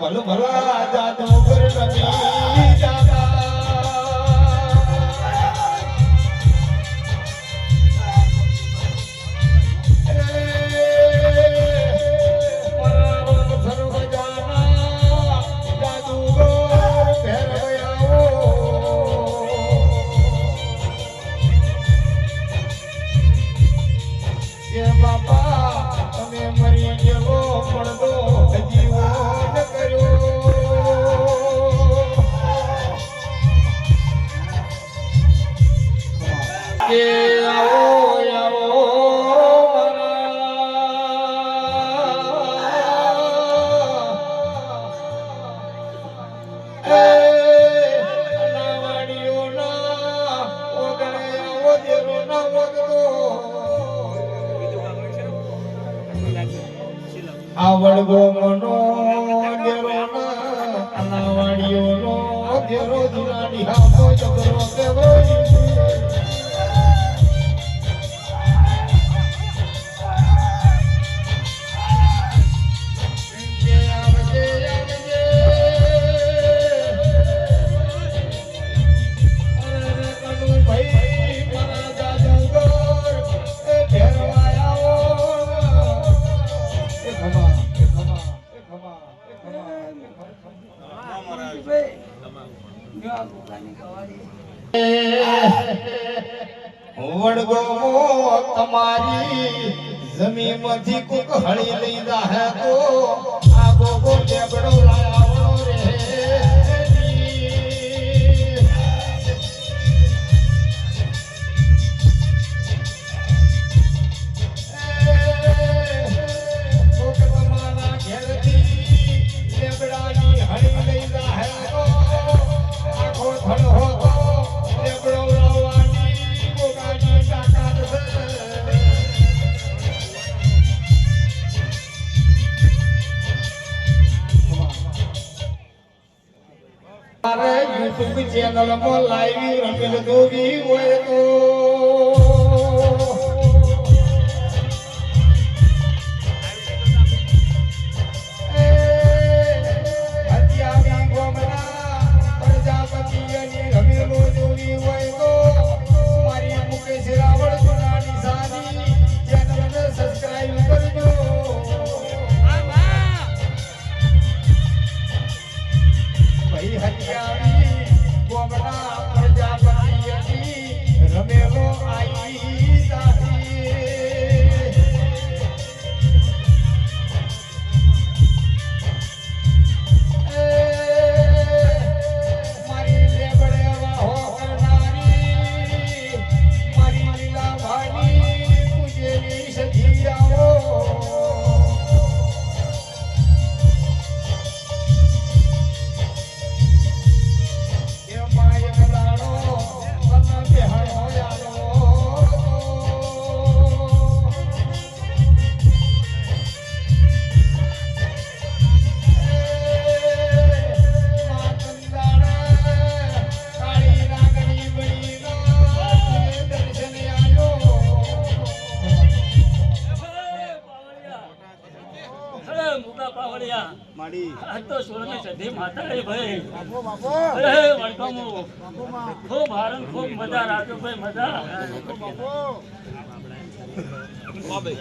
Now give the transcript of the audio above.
ભલ ભલા જાદુ કર કે આવો આવો મારા એ નાવાડીઓના ઓગણે આવો દેરોના વગતો આવડગો મનો દેરોના નાવાડીઓનો દેરો દિનાડી હામો જબરો કેવો વડગો તમારી જમીનમાંથી કોક હળી લઈ જાહે તો. આ ગોગો લેબડો લાવણો મારે યુટ્યુબ ચેનલમાં લાઈવ રમેલ જોવી હોય તો. રમેલો પાવડિયા માડી. આ તો સોળમી સધી માતા રે ભાઈ. બાપો બાપો. અરે વણકમો ખૂબ હારણ ખૂબ મજા ભાઈ મજા. બાપો આવે